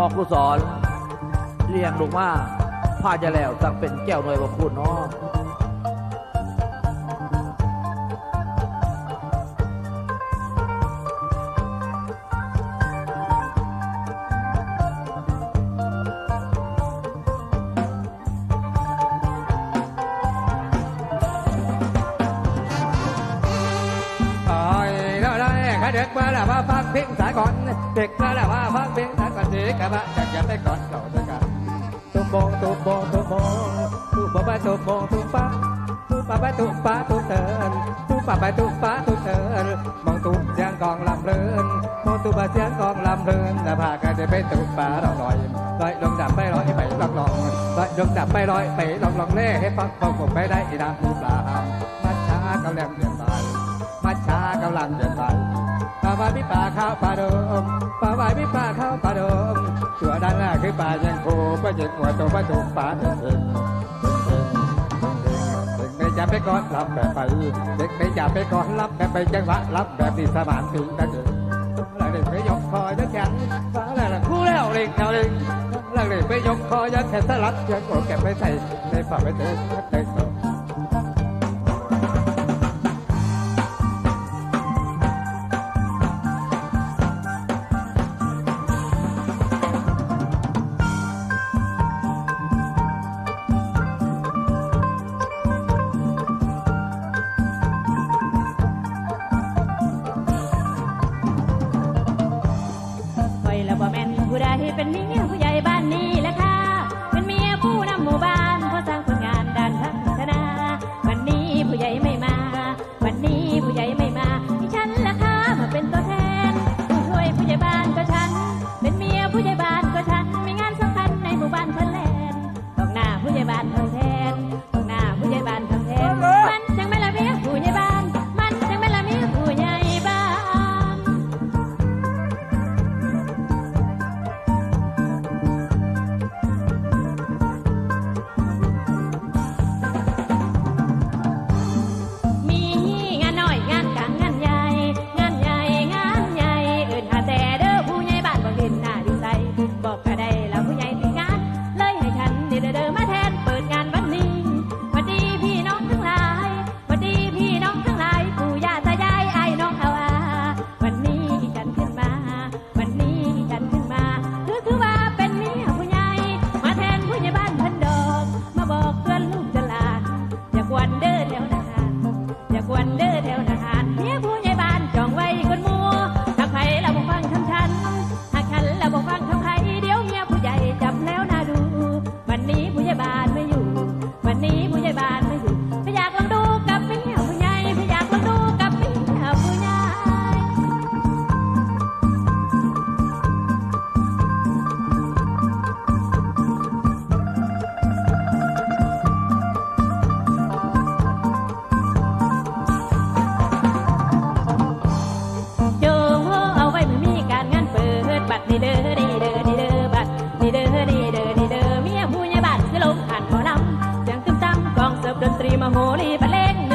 พ่อครูสอน เรียงลูกมาพาจะแล้วจังเป็นแก้วหน่วยบ่คุณเนาะ เด็กมาแล้วมาฟังเพลงสากลเด็กมาแล้วมาฟังเพลงสากลเด็กกะบะจะจะไปก่อนเก่าด้วยกันตุ้มโบงตุ้มโบงตุ้มโบงตุ้มปะปตุ้มโบงตุ้มปะตุ้มปะปตุ้มปะตุ้มเตินตุ้มปะปตุ้มปะตุ้มเตินมองตุ้มเสียงกองลำเลินมองตุ้มเสียงกองลำเลินแล้วพากันจะไปตุ้มปะเราลอยลอยลงดับไปลอยไปลองลองลอยลงดับไปลอยไปลองลองเล่ให้ฟังฟังผมไม่ได้อีดังปลามาช้าก็แรงเปลี่ยนไปมัชชากำลังเดินไปปลาบายพิปลาข้าวปลาดมปลาบายพิปลาข้าวปลาดมตัวด้านหน้าคือปลายังโคปลาเจ็กหัวโตปลาถูกปลาเดินเดินเด็กไม่จับไปก่อนรับแบบไปเด็กไม่จับไปก่อนรับแบบไปจังหวะรับแบบที่สมานถึงนั่นเองแล้วเด็กไม่ยกคอยักแข็งฟ้าแล้วคู่แล้วเล็กแล้วเล็กแล้วเด็กไม่ยกคอยักแข็งสลัดยังโกเก็บไม่ใส่ในฝ่าไม่เตะเตะคอยละบ่แม่ เป็นเมียผู้ใหญ่บ้านนี้ โมลีปะเล่ง